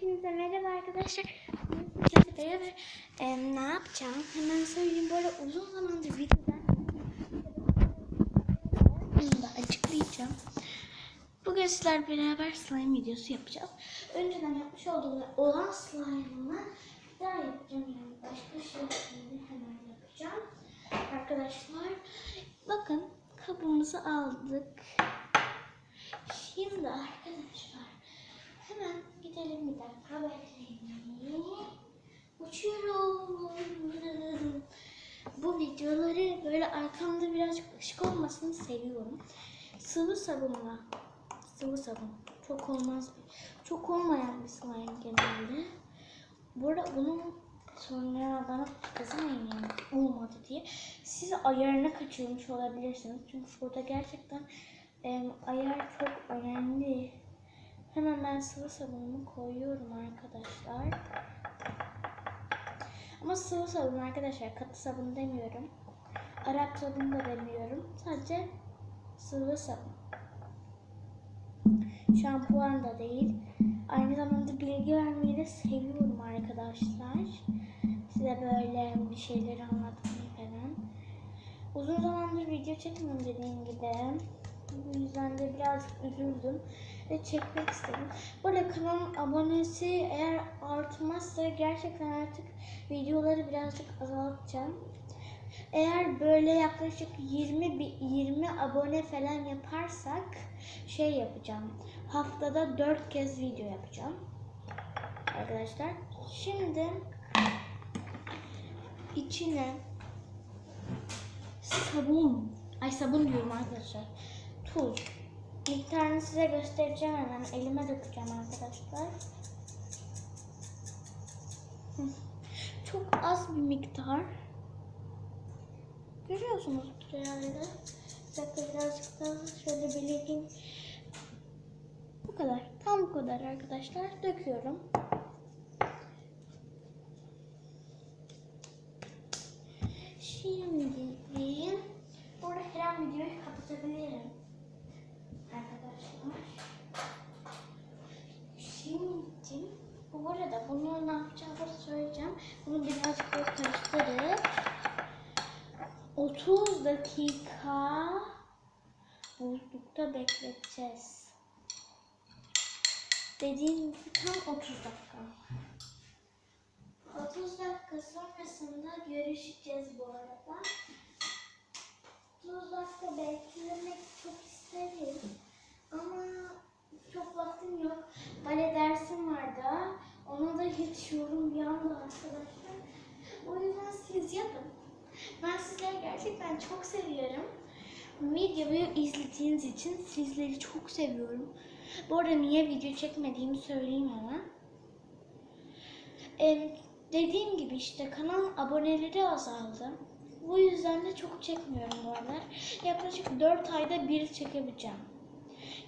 Hepinize merhaba arkadaşlar. Sizlerle beraber ne yapacağım? Hemen söyleyeyim. Böyle uzun zamandır videodan bunu da açıklayacağım. Bugün sizlerle beraber slime videosu yapacağız. Önceden yapmış olduğum olan slime'ımı daha yapacağım. Yani başka şeyleri hemen yapacağım. Arkadaşlar bakın kabımızı aldık. Şimdi arkadaşlar hemen gidelim bir dakika bekleyin. Uçuyorum. Bu videoları böyle arkamda birazcık ışık olmasını seviyorum. Sıvı sabunla. Sıvı sabun. Çok olmaz. Çok olmayan bir slime genelde. Bu arada bunun sonra bana kızmayın yani olmadı diye. Siz ayarını kaçırmış olabilirsiniz. Çünkü burada gerçekten em, ayar çok önemli. Hemen ben sıvı sabunumu koyuyorum arkadaşlar. Ama sıvı sabun arkadaşlar katı sabun demiyorum. Arap sabun da demiyorum. Sadece sıvı sabun. Şampuan da değil. Aynı zamanda bilgi vermeyi de seviyorum arkadaşlar. Size böyle bir şeyleri anlatmayı falan. Uzun zamandır video çekmiyorum dediğim gibi. Bu yüzden de birazcık üzüldüm ve çekmek istedim. Bu arada kanalın abonesi eğer artmazsa gerçekten artık videoları birazcık azaltacağım. Eğer böyle yaklaşık 20 bi- 20 abone falan yaparsak şey yapacağım. Haftada 4 kez video yapacağım. Arkadaşlar şimdi içine sabun ay sabun diyorum arkadaşlar. Tuz. Miktarını size göstereceğim hemen. Elime dökeceğim arkadaşlar. Çok az bir miktar. Görüyorsunuz herhalde. Bir dakika birazcık daha şöyle belirgin. Bu kadar. Tam bu kadar arkadaşlar. Döküyorum. Şimdi burada her an videoyu kapatabilirim. Şimdi bu arada bunu ne yapacağımı söyleyeceğim. Bunu birazcık karıştırıp 30 dakika buzlukta bekleteceğiz. Dediğim gibi tam 30 dakika. 30 dakika sonrasında görüşeceğiz bu arada. 30 dakika beklemek çok isterim. Ama çok vaktim yok. Bale dersim var da. Yetişiyorum bir anda arkadaşlar. O yüzden siz yapın. Ben sizleri gerçekten çok seviyorum. Videoyu izlediğiniz için sizleri çok seviyorum. Bu arada niye video çekmediğimi söyleyeyim hemen. Em, dediğim gibi işte kanalın aboneleri azaldı. Bu yüzden de çok çekmiyorum bu aralar. Yaklaşık 4 ayda bir çekebileceğim.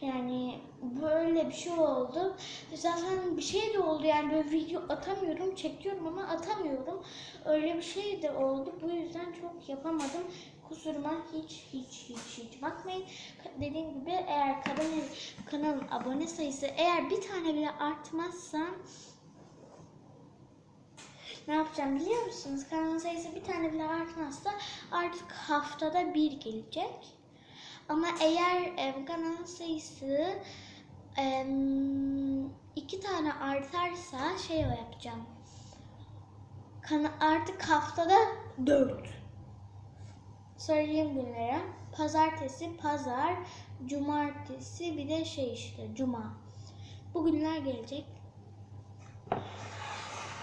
Yani böyle bir şey oldu. Zaten bir şey de oldu yani böyle video atamıyorum, çekiyorum ama atamıyorum. Öyle bir şey de oldu. Bu yüzden çok yapamadım. Kusuruma hiç hiç hiç hiç bakmayın. Dediğim gibi eğer kanalın, kanalın abone sayısı eğer bir tane bile artmazsa ne yapacağım biliyor musunuz? Kanalın sayısı bir tane bile artmazsa artık haftada bir gelecek. Ama eğer e, kanalın sayısı e, iki tane artarsa şey yapacağım. Kana, artık haftada dört. Söyleyeyim günlere. Pazartesi, pazar, cumartesi bir de şey işte cuma. Bu günler gelecek.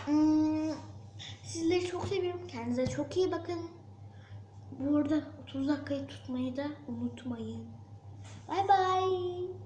Hmm, sizleri çok seviyorum. Kendinize çok iyi bakın. Bu arada 30 dakikayı tutmayı da unutmayın. Bay bay.